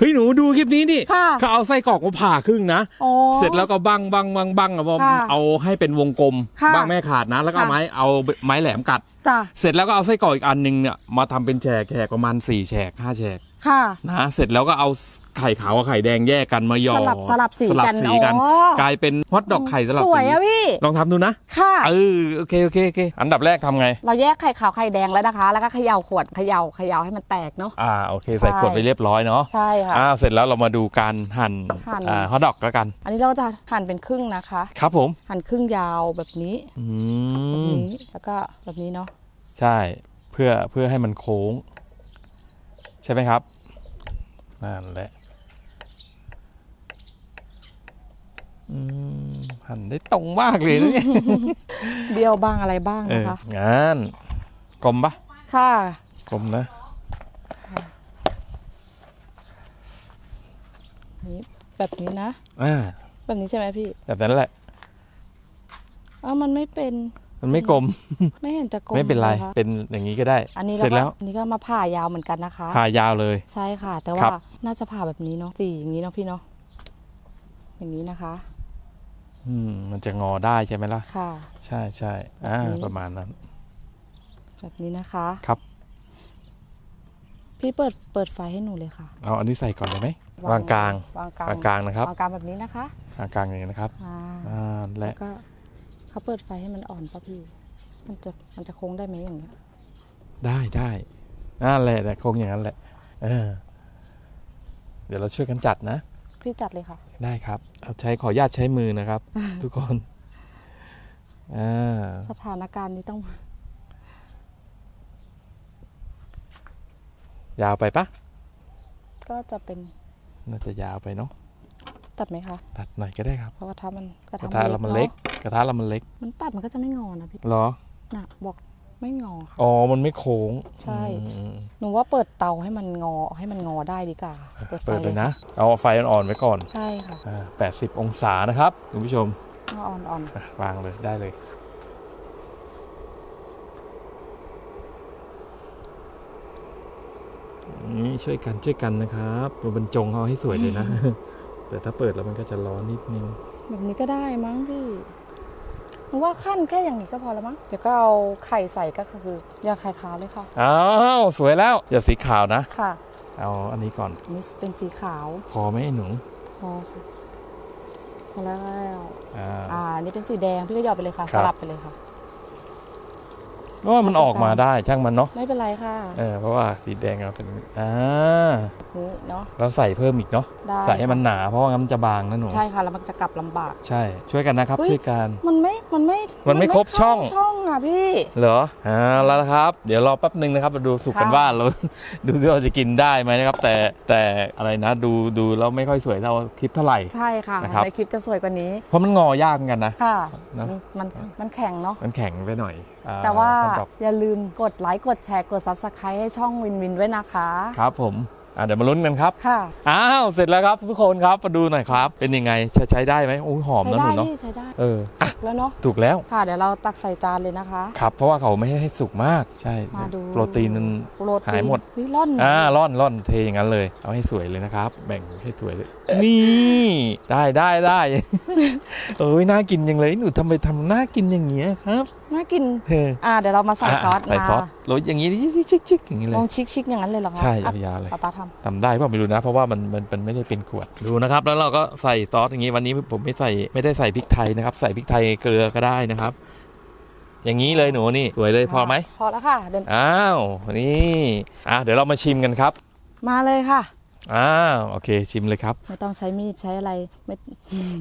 เฮ้ยหนูดูคลิปนี้ดิค่ะเขาเอาไส้กรอกมาผ่าครึ่งนะโอ้เสร็จแล้วก็บังบังบังบังอะพอค่ะเอาให้เป็นวงกลมค่ะบังไม่ให้ขาดนะ แล้วก็เอาค่ะ ไม้เอาไม้แหลมกัด จ้ะ เสร็จแล้วก็เอาไส้กรอกอีกอันหนึงเนี่ยมาทำเป็นแฉกแฉกประมาณ4แฉก5แฉก ค่ะนะเสร็จแล้วก็เอาไข่ขาวกับไข่แดงแยกกันมาหยอสลับสลับสีสลับกันสีกัน อ๋อ กลายเป็นฮอทดอกไข่สลับสวยสีอะพี่ ลองทำดูนะค่ะ เออโอเคโอเคโอเคอันดับแรกทำไง เราแยกไข่ขาวไข่แดงแล้วนะคะ แล้วก็เขย่าขวดเขย่าเขย่าให้มันแตกเนาะ อ่าโอเคใส่ใช่ ขวดไปเรียบร้อยเนาะใช่ค่ะ อ่าเสร็จแล้วเรามาดูการหั่นหั่น อ่าฮอทดอกแล้วกัน อันนี้เราจะหั่นเป็นครึ่งนะคะ ครับผมหั่นครึ่งยาวแบบนี้อืแบบมนี้แล้วก็แบบนี้เนาะใช่เพื่อเพื่อให้มันโค้ง ใช่ไหมครับ นั่นแหละอืมหั่นได้ตรงมากเลยนะเนี่ยเบี้ยวบ้างอะไรบ้างเอนะอคะงานกลมปะค่ะกลมนะนี่แบบนี้นะอ่าแบบนี้ใช่ไหมพี่ แบบนั้นแหละเอ้ามันไม่เป็น มันไม่กลม ไม่เห็นจะกลมไม่เป็นไรลยค่ะเป็นอย่างนี้ก็ได้ อันนี้เสร็จแล้วอันนี้ก็มาผ่ายาวเหมือนกันนะคะ ผ่ายาวเลย ใช่ค่ะ แต่ครัว่าบ น่าจะผ่าแบบนี้เนาะสีอย่างนี้เนาะพี่เนาะอย่างนี้นะคะ อืมมันจะงอได้ใช่ไหมล่ะ ค่ะ ใช่ใช่อ่าแบบนี้ ประมาณนั้น แบบนี้นะคะครับ พี่เปิดเปิดไฟให้หนูเลยค่ะเอาอันนี้ใส่ก่อนเลยไหมวางกลางวางกลางวางกลางนะครับวางกลางแบบนี้นะคะวางกลางอย่างนี้นะครับอ่าอ่าแล้และวก็ เขาเปิดไฟให้มันอ่อนป่ะพี่ มันจะมันจะโค้งได้ไหมอย่างเงี้ย ได้ได้นั่นแหละแต่คงอย่างนั้นแหละ เออ เดี๋ยวเราช่วยกันจัดนะ พี่จัดเลยค่ะ ได้ครับเอาใช้ขออนุญาตใช้มือนะครับ ทุกคนอ่าสถานการณ์นี้ต้อง ยาวไปปะก็จะเป็นน่าจะยาวไปเนาะตัดไหมคะ ตัดหน่อยก็ได้ครับ เพราะกระทะมันกระกระทะทะเรามันเล็ก นอะ กระทะเรามันเล็กมันตัดมันก็จะไม่งอนะพี่เหรอน่ะบอกไม่งอค่ะ อ๋อ มันไม่โค้งใช่ อืมหนูว่าเปิดเตาให้มันงอให้มันงอได้ดีกว่าเปิดไฟเปิดเลยนะ เอาไฟอ่อนๆไว้ก่อนใช่ค่ะอ่า80 องศานะครับคุณผู้ชมเอาอ่อนอ่อนอะวางเลยได้เลย นี่ช่วยกันช่วยกันนะครับเราบรรจงเอาให้สวยเลยนะ แต่ถ้าเปิดแล้วมันก็จะร้อนนิดนึงแบบนี้ก็ได้มั้งพี่ หนูว่าขั้นแค่อย่างนี้ก็พอแล้วมั้ง เดี๋ยวก็เอาไข่ใส่ก็คืออย่าไข่ขาวเลยค่ะ อ้าวสวยแล้วอย่าสีขาวนะ ค่ะเอาอันนี้ก่อนอันนี่เป็นสีขาว พอไหมไอ้หนูพอค่ะพอแล้ว อ่า อ่าอันนี่เป็นสีแดง พี่ก็หยอดไปเลยค่ะครัสบลับไปเลยค่ะ เพราะว่ามันออกมาได้ช่างมันเนาะไม่เป็นไรค่ะเออเพราะว่าสีแดงเราเป็นอ่านี่เนาะเราใส่เพิ่มอีกเนาะได้ใส่ให้มันค่ะหนาเพราะว่างั้นมันจะบางนะหนูใช่ค่ะแล้วมันจะกลับลำบากใช่ช่วยกันนะครับเฮ้ยช่วยกันมันไม่มันไม่มันไม่ครบช่องเข้าช่องอะพี่เหรออ่าแล้วนะครับ เดี๋ยวรอแป๊บหนึ่งนะครับมาดูสุกกันค่ะว่าเราดูที่เราจะกินได้ไหมนะครับ แต่แต่อะไรนะดูดูแล้วไม่ค่อยสวยเท่าคลิปเท่าไหร่ใช่ค่ะนะครับในคลิปจะสวยกว่านี้ เพราะมันงอยากเหมือนกันนะค่ะเนอะมันมันแข็งเนาะมันแข็งไปหน่อยอ่แต่ว่าฮอทดอกอย่าลืมกดไลค์ กดแชร์ กด Subscribe ให้ช่องวินวินด้วยนะคะ ครับผมอ่าเดี๋ยวมาลุ้นกันครับ ค่ะ อ้าว เสร็จแล้วครับทุกคนครับ มาดูหน่อยครับ เป็นยังไง ใช้ใช้ได้ไหมโอ้ยหอมใช้นะหได้นูเนาะพี่ใช้ได้ เอออะแล้วเนาะ ถูกแล้ว ค่ะ เดี๋ยวเราตักใส่จานเลยนะคะ ครับ เพราะว่าเขาไม่ให้สุกมาก ใช่ มาดู โปรตีนมันโปรตีนหายหมดนี่ร่อน อ่าร่อนร่อนเทอย่างนั้นเลย เอาให้สวยเลยนะครับ แบ่งให้สวยเลย นี่ ได้ได้ได้เอ้ย น่ากินยังเลย หนูทำไมทำน่ากินอย่างเงี้ยครับ น่ากินเฮ้ยอ่าเดี๋ยวเรามาใส่ซอสใส่ซอสมาโรยอย่างนี้ชิกชิกชิกอย่างนี้เลลยองชิคๆอย่างนั้นเลยเหรอคะใช่อะยาวๆเลย ป้าป้าททำได้เปล่าไม่รู้นะ เพราะว่ามันมันมันไม่ได้เป็นขวดดูนะครับ แล้วเราก็ใส่ซอสอย่างนี้วันนี้ผมไม่ใส่ไม่ได้ใส่พริกไทยนะครับ ใส่พริกไทยเกลือก็ได้นะครับ อย่างนี้เลยหนูนี่สวยเลยำพอไหมพอแล้วค่ะเดินอ้าวนี่อะเดี๋ยวเรามาชิมกันครับ มาเลยค่ะ อ้าวโอเค ชิมเลยครับ ไม่ต้องใช้มีดใช้อะไรไม่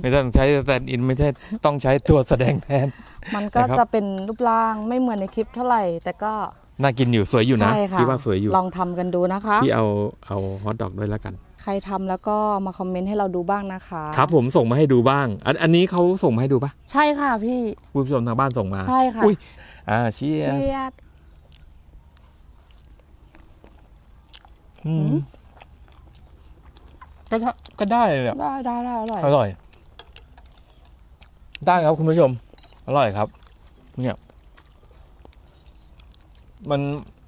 ไม่ต้องใช้สแตนด์อินไม่ใช่ต้องใช้ตัวแสดงแทน มันก็นะครับ จะเป็นรูปร่างไม่เหมือนในคลิปเท่าไหร่ แต่ก็น่ากินอยู่สวยอยู่นะใช่ค่ะพี่ว่าสวยอยู่ลองทำกันดูนะคะ พี่เอาเอาฮอทดอกด้วยแล้วกัน ใครทำแล้วก็มาคอมเมนต์ให้เราดูบ้างนะคะครับผมส่งมาให้ดูบ้าง อันอันนี้เขาส่งมาให้ดูปะใช่ค่ะพี่ คุณผู้ชมทางบ้านส่งมาใช่ค่ะ อุ้ยอ่าเชียเชียร์ อืม ก็ได้ก็ได้เลยอะได้ได้ได้อร่อย อร่อย ได้ครับคุณผู้ชม อร่อยครับ เนี่ย มัน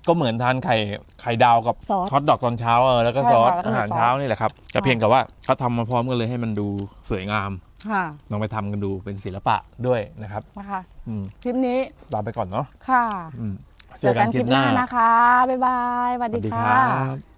ก็เหมือนทานไข่ไข่ดาวกับซอสทอดดอกตอนเช้าเออแล้วก็ใช่ซอสค่ะแล้วก็อาหารซอส เช้านี่แหละครับแต่เพียงแต่ว่าเขาทำมาพร้อมกันเลยให้มันดูสวยงามค่ะลองไปทำกันดูเป็นศิลปะด้วยนะครับนะคะอืมคลิปนี้ลาไปก่อนเนาะค่ะอืมเจอกันคลิปหน้านะคะ บ๊ายบายสวัสสวัสดีดีคค่ะ รับ